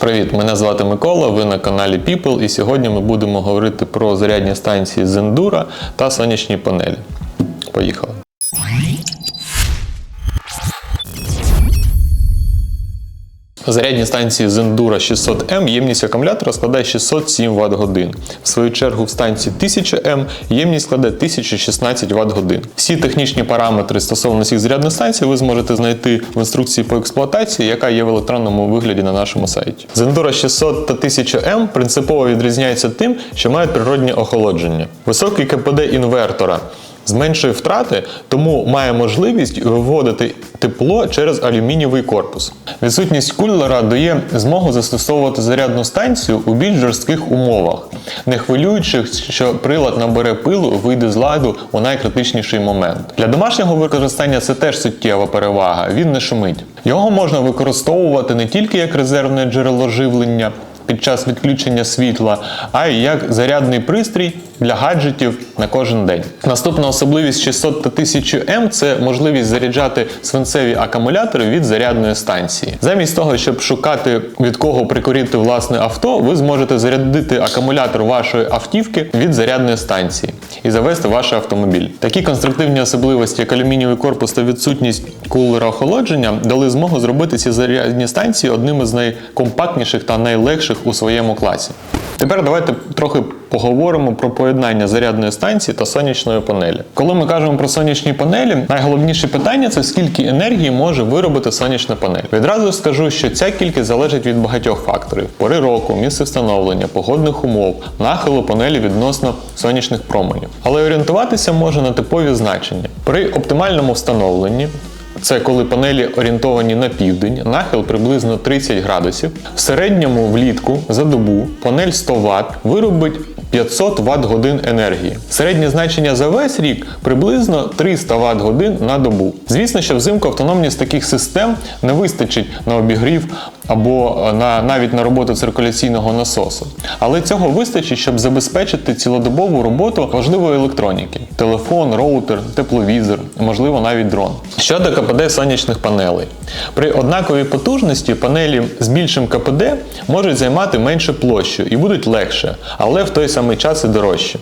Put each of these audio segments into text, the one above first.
Привіт, мене звати Микола. Ви на каналі People, і сьогодні ми будемо говорити про зарядні станції зендура та сонячні панелі. Поїхали. Зарядні станції Zendura 600M ємність акумулятора складає 607 Вт годин. В свою чергу в станції 1000М ємність складає 1016 Вт годин. Всі технічні параметри стосовно цих зарядних станцій ви зможете знайти в інструкції по експлуатації, яка є в електронному вигляді на нашому сайті. Zendura 600 та 1000M принципово відрізняються тим, що мають природнє охолодження. Високий КПД інвертора зменшує втрати, тому має можливість виводити тепло через алюмінієвий корпус. Відсутність кулера дає змогу застосовувати зарядну станцію у більш жорстких умовах, не хвилюючих, що прилад набере пилу, вийде з ладу у найкритичніший момент. Для домашнього використання це теж суттєва перевага, він не шумить. Його можна використовувати не тільки як резервне джерело живлення під час відключення світла, а й як зарядний пристрій для гаджетів на кожен день. Наступна особливість 600 та 1000М це можливість заряджати свинцеві акумулятори від зарядної станції. Замість того, щоб шукати від кого прикурити власне авто, ви зможете зарядити акумулятор вашої автівки від зарядної станції і завести ваш автомобіль. Такі конструктивні особливості, як алюмінієвий корпус та відсутність кулера охолодження, дали змогу зробити ці зарядні станції одним із найкомпактніших та найлегших у своєму класі. Тепер давайте трохи поговоримо про поєднання зарядної станції та сонячної панелі. Коли ми кажемо про сонячні панелі, найголовніше питання це скільки енергії може виробити сонячна панель. Відразу скажу, що ця кількість залежить від багатьох факторів: пори року, місце встановлення, погодних умов, нахилу панелі відносно сонячних променів. Але орієнтуватися можна на типові значення. При оптимальному встановленні це коли панелі орієнтовані на південь, нахил приблизно 30 градусів. В середньому влітку за добу панель 100 Вт виробить 500 Вт годин енергії. Середнє значення за весь рік приблизно 300 Вт годин на добу. Звісно, що взимку автономність таких систем не вистачить на обігрів або на навіть на роботу циркуляційного насосу. Але цього вистачить, щоб забезпечити цілодобову роботу важливої електроніки: телефон, роутер, тепловізор, можливо, навіть дрон. Щодо КПД сонячних панелей, при однаковій потужності панелі з більшим КПД можуть займати менше площу і будуть легше, але в той самий час і дорожче.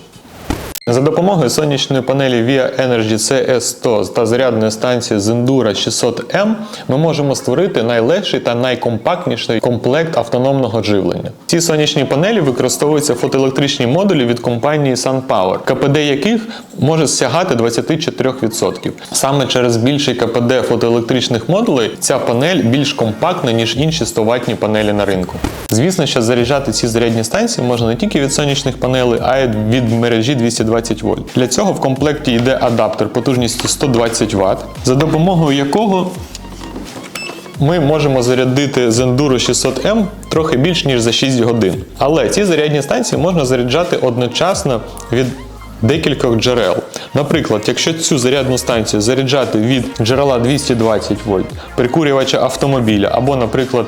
За допомогою сонячної панелі Via Energy CS100 та зарядної станції Zendura 600M ми можемо створити найлегший та найкомпактніший комплект автономного живлення. Ці сонячні панелі використовуються фотоелектричні модулі від компанії SunPower, КПД яких може сягати 24%. Саме через більший КПД фотоелектричних модулей ця панель більш компактна, ніж інші 100 ватні панелі на ринку. Звісно, що заряджати ці зарядні станції можна не тільки від сонячних панелей, а й від мережі 220 вольт. Для цього в комплекті йде адаптер потужністю 120 Вт, за допомогою якого ми можемо зарядити Zenduro 600M трохи більш ніж за 6 годин. Але ці зарядні станції можна заряджати одночасно від декількох джерел. Наприклад, якщо цю зарядну станцію заряджати від джерела 220 вольт, прикурювача автомобіля або, наприклад,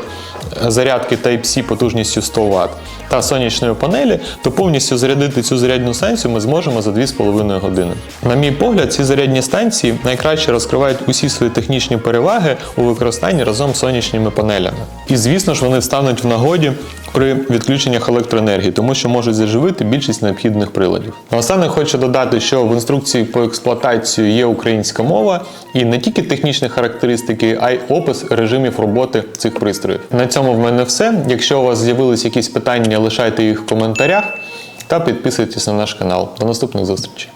зарядки Type-C потужністю 100 Вт та сонячної панелі, то повністю зарядити цю зарядну станцію ми зможемо за 2,5 години. На мій погляд, ці зарядні станції найкраще розкривають усі свої технічні переваги у використанні разом з сонячними панелями. І звісно ж, вони стануть в нагоді при відключеннях електроенергії, тому що можуть заживити більшість необхідних приладів. Наостанок хочу додати, що в інструкції по експлуатації є українська мова і не тільки технічні характеристики, а й опис режимів роботи цих пристроїв. На цьому в мене все. Якщо у вас з'явились якісь питання, лишайте їх в коментарях та підписуйтесь на наш канал. До наступних зустрічей!